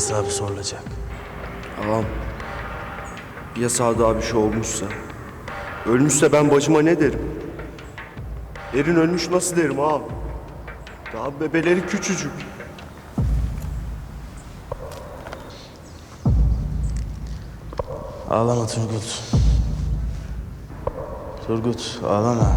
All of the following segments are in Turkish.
hesabı sorulacak. Ağam. Ya Sadık'a bir şey olmuşsa? Ölmüşse ben bacıma ne derim? Erin ölmüş nasıl derim ağam? Daha bebeleri küçücük. Ağlama Turgut. Turgut ağlama.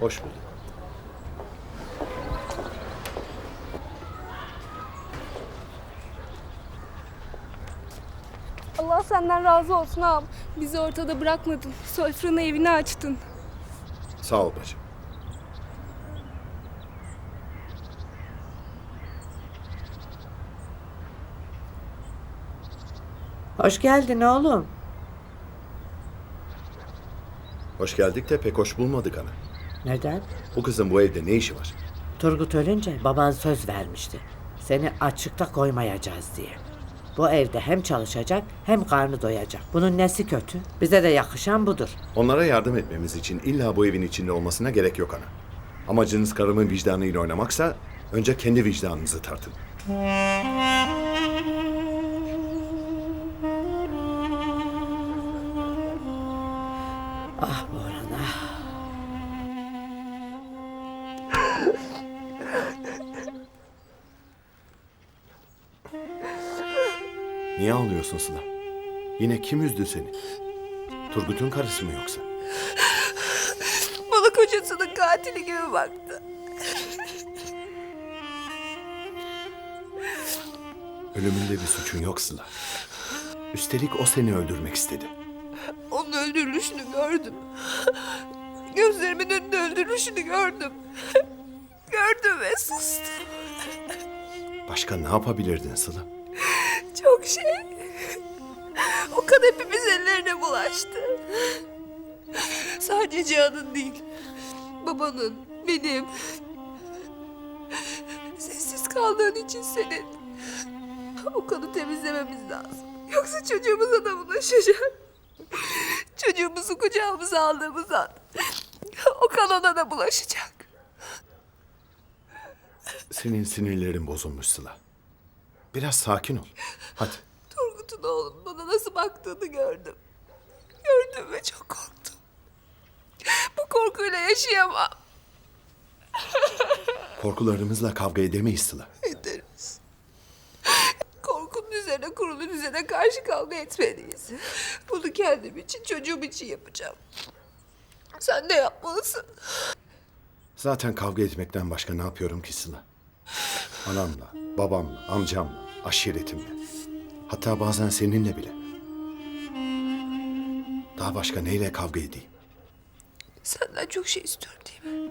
Hoş bulduk. Allah senden razı olsun ağam. Bizi ortada bırakmadın. Sofranı evini açtın. Sağ ol bacım. Hoş geldin oğlum. Hoş geldik de pek hoş bulmadık ana. Neden? Bu kızın bu evde ne işi var? Turgut ölünce baban söz vermişti. Seni açıkta koymayacağız diye. Bu evde hem çalışacak hem karnı doyacak. Bunun nesi kötü? Bize de yakışan budur. Onlara yardım etmemiz için illa bu evin içinde olmasına gerek yok ana. Amacınız karımın vicdanıyla oynamaksa önce kendi vicdanınızı tartın. Niye ağlıyorsun Sıla? Yine kim üzdü seni? Turgut'un karısı mı yoksa? Bana kocasının katili gibi baktı. Ölümünde bir suçun yok Sıla. Üstelik o seni öldürmek istedi. Onun öldürülüşünü gördüm. Gözlerimin önünde öldürülüşünü gördüm. Gördüm ve sustum. Başka ne yapabilirdin Sıla? Çok şey. O kan hepimiz ellerine bulaştı. Sadece Cihan'ın değil. Babanın, benim. Sessiz kaldığın için senin. O kanı temizlememiz lazım. Yoksa çocuğumuza da bulaşacak. Çocuğumuzu kucağımıza aldığımız an o kan ona da bulaşacak. Senin sinirlerin bozulmuş Sıla. Biraz sakin ol. Hadi. Turgut'un oğlum bana nasıl baktığını gördüm. Gördüm ve çok korktum. Bu korkuyla yaşayamam. Korkularımızla kavga edemeyiz Sıla. Ederiz. Korkunun üzerine kurulun üzerine karşı kavga etmeliyiz. Bunu kendim için çocuğum için yapacağım. Sen de yapmalısın. Zaten kavga etmekten başka ne yapıyorum ki Sıla? Anamla, babamla, amcamla, aşiretimle. Hatta bazen seninle bile. Daha başka neyle kavga edeyim? Senden çok şey istiyorum değil mi?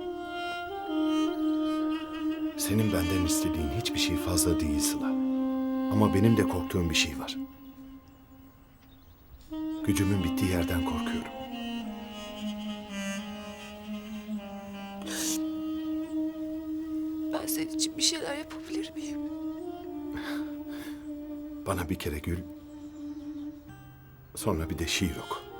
Senin benden istediğin hiçbir şey fazla değil Sıla. Ama benim de korktuğum bir şey var. Gücümün bittiği yerden korkuyorum. Ben senin için bir şeyler yapabilir miyim? Bana bir kere gül, sonra bir de şiir oku.